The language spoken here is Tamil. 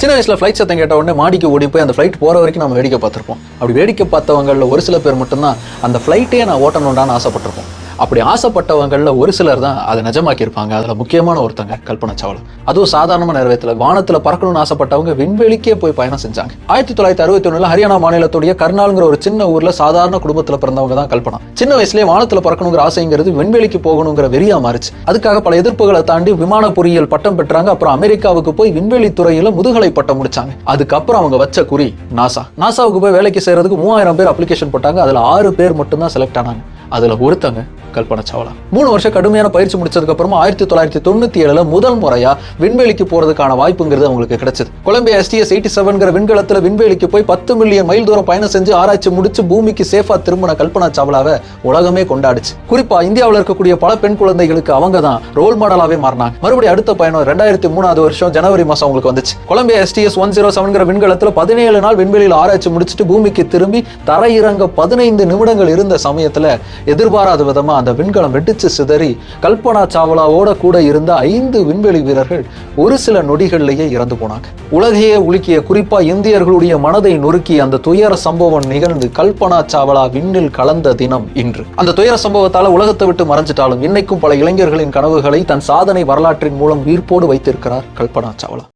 சின்ன வயசில் ஃப்ளைட் சத்தம் கேட்ட உடனே மாடிக்கு ஓடி போய் அந்த ஃப்ளைட் போகிற வரைக்கும் நம்ம வேடிக்கை பார்த்துருப்போம். அப்படி வேடிக்கை பார்த்தவங்களில் ஒரு சில பேர் மட்டும்தான் அந்த ஃப்ளைட்டே நான் ஓட்டணுண்டான்னு ஆசைப்பட்டிருப்போம். அப்படி ஆசைப்பட்டவங்களில் ஒரு சிலர் தான் அதை நிஜமாக்கியிருப்பாங்க. அதில் முக்கியமான ஒருத்தங்க கல்பனா சாவ்லா. அதுவும் சாதாரணமான நிறைவேற்றல. வானத்தில் பறக்கணும்னு ஆசைப்பட்டவங்க விண்வெளிக்கே போய் பயணம் செஞ்சாங்க. ஆயிரத்தி தொள்ளாயிரத்தி அறுபத்தி ஒன்றில் ஹரியானா மாநிலத்துடைய கர்னாலுங்கிற ஒரு சின்ன ஊரில் சாதாரண குடும்பத்தில் பிறந்தவங்க தான் கல்பனா. சின்ன வயசுலேயே வானத்தில் பறக்கணுங்கிற ஆசைங்கிறது விண்வெளிக்கு போகணுங்கிற வெறியா மாறிச்சு. அதுக்காக பல எதிர்ப்புகளை தாண்டி விமான பொறியியல் பட்டம் பெற்றாங்க. அப்புறம் அமெரிக்காவுக்கு போய் விண்வெளி துறையில் முதுகலை பட்டம் முடிச்சாங்க. அதுக்கப்புறம் அவங்க வச்ச குறி நாசா. நாசாவுக்கு போய் வேலைக்கு செய்யறதுக்கு மூவாயிரம் பேர் அப்ளிகேஷன் போட்டாங்க. அதில் ஆறு பேர் மட்டும்தான் செலக்ட் ஆனாங்க. அதில் ஒருத்தங்க கல்பனா சாவ்லா மூணு வருஷம் கடுமையான பயிற்சி முடிச்சதுக்கு அப்புறமா ஆயிரத்தி தொள்ளாயிரத்தி தொண்ணூத்தி ஏழுல முதல் முறையா விண்வெளிக்கு போறதுக்கான வாய்ப்புங்கிறது அவங்களுக்கு கிடைச்சது. கொலம்பியா எஸ்டிஎஸ் எயிட்டி செவன்கிற விண்கலத்துல விண்வெளிக்கு போய் பத்து மில்லியன் மைல் தூரம் பயணம் செஞ்சு ஆராய்ச்சி முடிச்சு பூமிக்கு சேஃபா திரும்பின கல்பனா சாவ்லாவை உலகமே கொண்டாடுச்சு. குறிப்பா இந்தியாவில் இருக்கக்கூடிய பல பெண் குழந்தைகளுக்கு அவங்க தான் ரோல் மாடலாவே மாறினாங்க. மறுபடியும் அடுத்த பயணம் ரெண்டாயிரத்தி மூணாவது வருஷம் ஜனவரி மாசம் அவங்களுக்கு வந்துச்சு. கொலம்பியா எஸ்டிஎஸ் ஒன் ஜீரோ செவன்கிற விண்கலத்துல பதினேழு நாள் விண்வெளியில் ஆராய்ச்சி முடிச்சுட்டு பூமிக்கு திரும்பி தரையிறங்க பதினைந்து நிமிடங்கள் இருந்த சமயத்துல எதிர்பாராத விதமா அந்த விண்கலம் வெடிச்சு சிதறி கல்பனா சாவ்லாவோட கூட இருந்த ஐந்து விண்வெளி வீரர்கள் ஒரு சில நொடிகள்லயே இறந்து போனாங்க. உலகையே உலுக்கிய குறிப்பா இந்தியர்களுடைய மனதை நொறுக்கி அந்த துயர சம்பவம் நிகழ்ந்து கல்பனா சாவ்லா விண்ணில் கலந்த தினம் இன்று. அந்த துயர சம்பவத்தால உலகத்தை விட்டு மறைஞ்சிட்டாலும் இன்னைக்கும் பல இளைஞர்களின் கனவுகளை தன் சாதனை வரலாற்றின் மூலம் உயிர்ப்போடு வைத்திருக்கிறார் கல்பனா சாவ்லா.